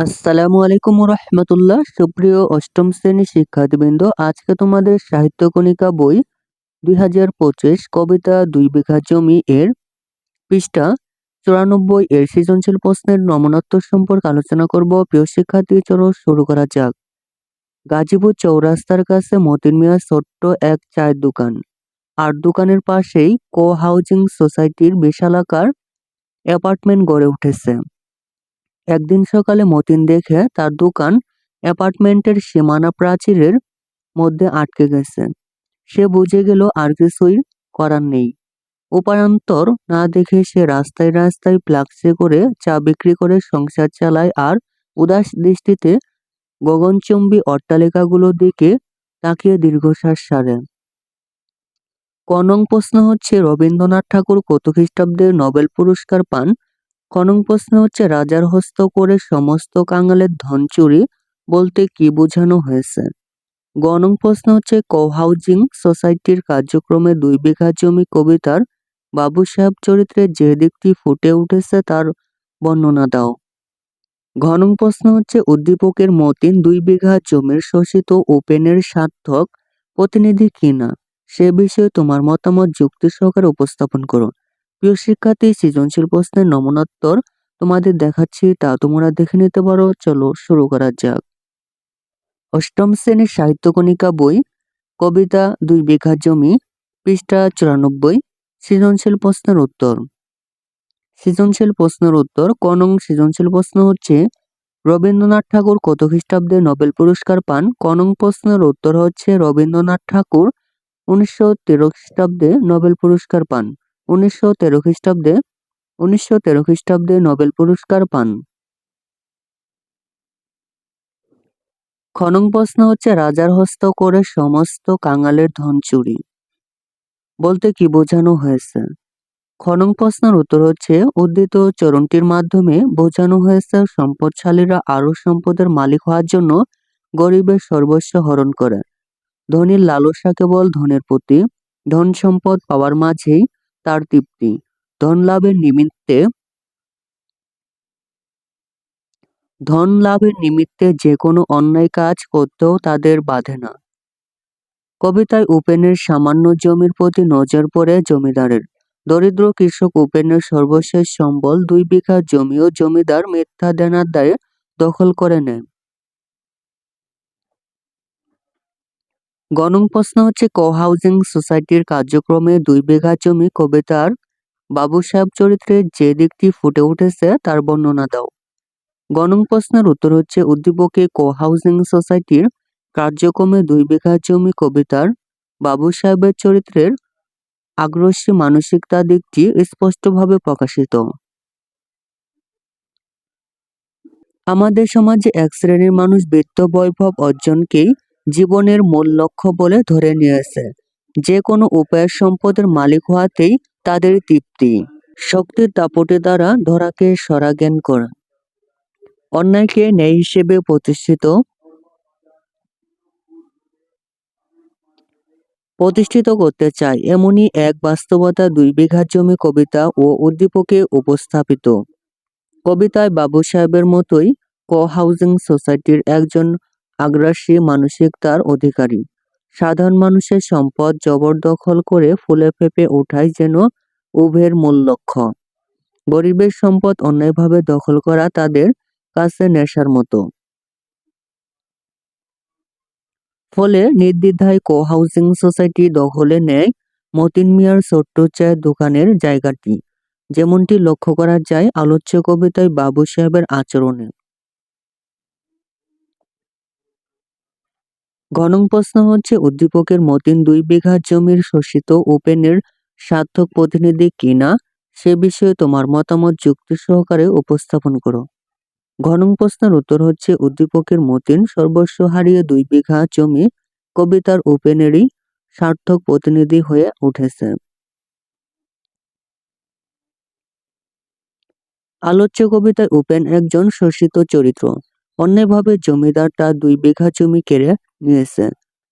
আসসালামু আলাইকুম রহমতুল্লাহ সুপ্রিয় অষ্টম শ্রেণি শিক্ষার্থীবৃন্দ, আজকে তোমাদের সাহিত্য কণিকা বই দুই হাজার পঁচিশ, কবিতা দুই বিঘা জমি এর পৃষ্ঠা চুরানব্বই এর সৃজনশীল প্রশ্নের নমনত্ব সম্পর্কে আলোচনা করব। প্রিয় শিক্ষার্থী, চলো শুরু করা যাক। গাজীপুর চৌরাস্তার কাছে মতিন মিয়া ছোট্ট এক চায়ের দোকান। আর দোকানের পাশেই কো হাউজিং সোসাইটির বিশালাকার অ্যাপার্টমেন্ট গড়ে উঠেছে। একদিন সকালে মতিন দেখে তার দোকান অ্যাপার্টমেন্টের সীমানা প্রাচীরের মধ্যে আটকে গেছে। সে বুঝে গেল আর কিছুই করার নেই। উপায়ন্তর না দেখে সে রাস্তায় রাস্তায় ফ্লাক্সে করে চা বিক্রি করে সংসার চালায় আর উদাস দৃষ্টিতে গগনচুম্বী অট্টালিকাগুলোর দিকে তাকিয়ে দীর্ঘশ্বাস সারে। কনং প্রশ্ন হচ্ছে, রবীন্দ্রনাথ ঠাকুর কত খ্রিস্টাব্দে নোবেল পুরস্কার পান? খনং প্রশ্ন হচ্ছে, রাজার হস্ত করে সমস্ত কাঙালের ধন চুরি বলতে কি বোঝানো হয়েছে? গণং প্রশ্ন হচ্ছে হাউজিং সোসাইটির কার্যক্রমে দুই বিঘা জমি কবিতার বাবু সাহেব চরিত্রে যে দিকটি ফুটে উঠেছে তার বর্ণনা দাও। ঘনং প্রশ্ন হচ্ছে, উদ্দীপকের মতিন দুই বিঘা জমির শোষিত ওপেনের সার্থক প্রতিনিধি কিনা সে বিষয়ে তোমার মতামত যুক্তি সহকারে উপস্থাপন করো প্রিয় শিক্ষার্থী, সৃজনশীল প্রশ্নের নমনোত্তর তোমাদের দেখাচ্ছি, তা তোমরা দেখে নিতে পারো। চলো শুরু করা যাক। অষ্টম শ্রেণির সাহিত্যকণিকা বই, কবিতা দুই বিঘা জমি, পৃষ্ঠা চুরানব্বই, সৃজনশীল প্রশ্নের উত্তর। সৃজনশীল প্রশ্নের উত্তর, কনং সৃজনশীল প্রশ্ন হচ্ছে, রবীন্দ্রনাথ ঠাকুর কত খ্রিস্টাব্দে নোবেল পুরস্কার পান? কনং প্রশ্নের উত্তর হচ্ছে, রবীন্দ্রনাথ ঠাকুর উনিশশো তেরো খ্রিস্টাব্দে নোবেল পুরস্কার পান। উনিশশো তেরো খ্রিস্টাব্দে, উনিশশো তেরো খ্রিস্টাব্দে নোবেল পুরস্কার পান। খনং প্রশ্ন হচ্ছে, রাজার হস্ত করে সমস্ত কাঙালের ধন চুরি। বলতে কি বোঝানো হয়েছে? খনং প্রশ্নের উত্তর হচ্ছে, উদ্ধৃত চরণটির মাধ্যমে বোঝানো হয়েছে, সম্পদশালীরা আরও সম্পদের মালিক হওয়ার জন্য গরিবের সর্বস্ব হরণ করে। ধনীর লালসা কেবল ধনের প্রতি, ধন সম্পদ পাওয়ার মাঝেই তার তৃপ্তি। ধন লাভের নিমিত্তে ধন লাভের নিমিত্তে যে কোনো অন্যায় কাজ করতেও তাদের বাধে না। কবিতায় উপেনের সামান্য জমির প্রতি নজর পড়ে জমিদারের। দরিদ্র কৃষক উপেনের সর্বশেষ সম্বল দুই বিঘা জমিও জমিদার মিথ্যা দেনার দায়ে দখল করে নেয়। গণং প্রশ্ন হচ্ছে, কো হাউজিং সোসাইটির কার্যক্রমে দুই বিঘা জমি কবিতার বাবু সাহেব চরিত্রে যে দিকটি ফুটে উঠেছে তার বর্ণনা দাও। গণং প্রশ্নের উত্তর হচ্ছে, উদ্দীপকে কো হাউজিং সোসাইটির কার্যক্রমে দুই বিঘা জমি কবিতার বাবু সাহেবের চরিত্রের আগ্রসী মানসিকতা দিকটি স্পষ্টভাবে প্রকাশিত। আমাদের সমাজে এক শ্রেণির মানুষ বৃত্ত বৈভব অর্জনকেই জীবনের মূল লক্ষ্য বলে ধরে নিয়েছে। যে কোনো উপায়ের সম্পদের মালিক হওয়াতেই তাদের তৃপ্তি। শক্তির দাপটে দ্বারা ধরাকে সরাজ্ঞান করা। অন্যায়কে ন্যায় হিসেবে প্রতিষ্ঠিত? প্রতিষ্ঠিত করতে চায়। এমনই এক বাস্তবতা দুই বিঘা জমি কবিতা ও উদ্দীপকে উপস্থাপিত। কবিতায় বাবু সাহেবের মতোই ক হাউজিং সোসাইটির একজন আগ্রাসী মানসিকতার অধিকারী। সাধারণ মানুষের সম্পদ জবরদখল করে ফুলে ফেপে ওঠাই যেন উভয়ের মূল লক্ষ্য। গরিবের সম্পদ অন্যায়ভাবে দখল করা তাদের কাছে নেশার মতো। ফলে নির্দ্বিধায় কো হাউজিং সোসাইটি দখলে নেয় মতিন মিয়ার ছোট্ট চায়ের দোকানের জায়গাটি। যেমনটি লক্ষ্য করা যায়, আলোচ্য কবিতায় বাবু সাহেবের আচরণে। গণং প্রশ্ন হচ্ছে, উদ্দীপকের মতিন দুই বিঘা জমির শোষিত ওপেনের সার্থক প্রতিনিধি কিনা? সে বিষয়ে তোমার মতামত যুক্তি সহকারে উপস্থাপন করো। ঘনং প্রশ্নের উত্তর হচ্ছে, উদ্দীপকের মতিন সর্বস্ব হারিয়ে দুই বিঘা জমি কবিতার ওপেনেরই সার্থক প্রতিনিধি হয়ে উঠেছে। আলোচ্য কবিতায় উপেন একজন শোষিত চরিত্র। অন্যভাবে জমিদার তার দুই বিঘা জমি কেড়ে নিয়েছে।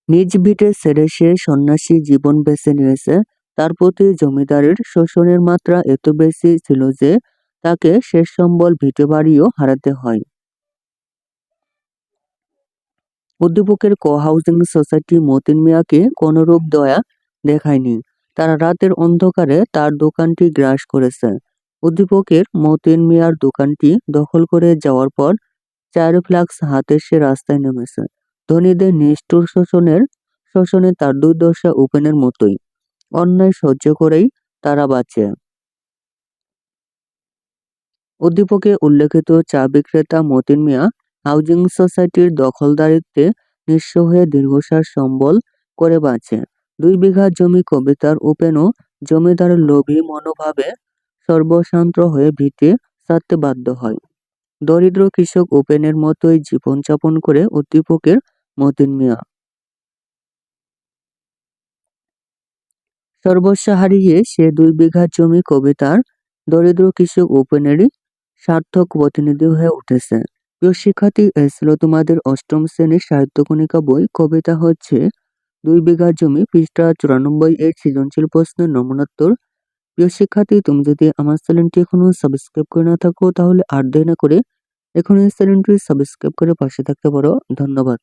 নিজ ভিটে ছেড়ে সে সন্ন্যাসী জীবন বেছে নিয়েছে। তার প্রতি জমিদারের শোষণের মাত্রা এত বেশি ছিল যে তাকে শেষ সম্বল ভিটে বাড়িও হারাতে হয়। উদ্দীপকের ক হাউজিং সোসাইটি মতিন মিয়াকে কোনরূপ দয়া দেখায়নি। তারা রাতের অন্ধকারে তার দোকানটি গ্রাস করেছে। উদ্দীপকের মতিন মিয়ার দোকানটি দখল করে যাওয়ার পর চার ফ্লাক্স হাতে সে রাস্তায় নেমেছে। ধনীদের নিষ্ঠুর শোষণের, শোষণে তার দুর্দশা উপেনের মতোই। অন্যায় সহ্য করেই তারা বাঁচে। উদ্দীপকে উল্লেখিত চা বিক্রেতা মতিন মিয়া হাউজিং সোসাইটির দখলদারিত্বে নিঃস্ব হয়ে দীর্ঘশ্বাস সম্বল করে বাঁচে। দুই বিঘা জমি কবিতার উপেনও জমিদারের লোভী মনোভাবে সর্বশান্ত হয়ে ভিটে ছাড়তে বাধ্য হয়। দরিদ্র কৃষক উপেনের মতোই জীবনযাপন করে উদ্দীপকের মতিন মিয়া। সর্বস্ব হারিয়ে সে দুই বিঘা জমি কবিতার দরিদ্র কৃষক উপেনেরই সার্থক প্রতিনিধি হয়ে উঠেছে। প্রিয় শিক্ষার্থী, এ তোমাদের অষ্টম শ্রেণির সাহিত্যকণিকা বই। কবিতা হচ্ছে, দুই বিঘা জমি পৃষ্ঠা চুরানব্বই এর সৃজনশীল প্রশ্নের নমুনাত্তর প্রিয় শিক্ষার্থী, তুমি যদি আমার চ্যানেলটি এখনও সাবস্ক্রাইব করে না থাকো, তাহলে আর দেরি না করে এখন এই চ্যানেলটি সাবস্ক্রাইব করে পাশে থাকতে পারো। ধন্যবাদ।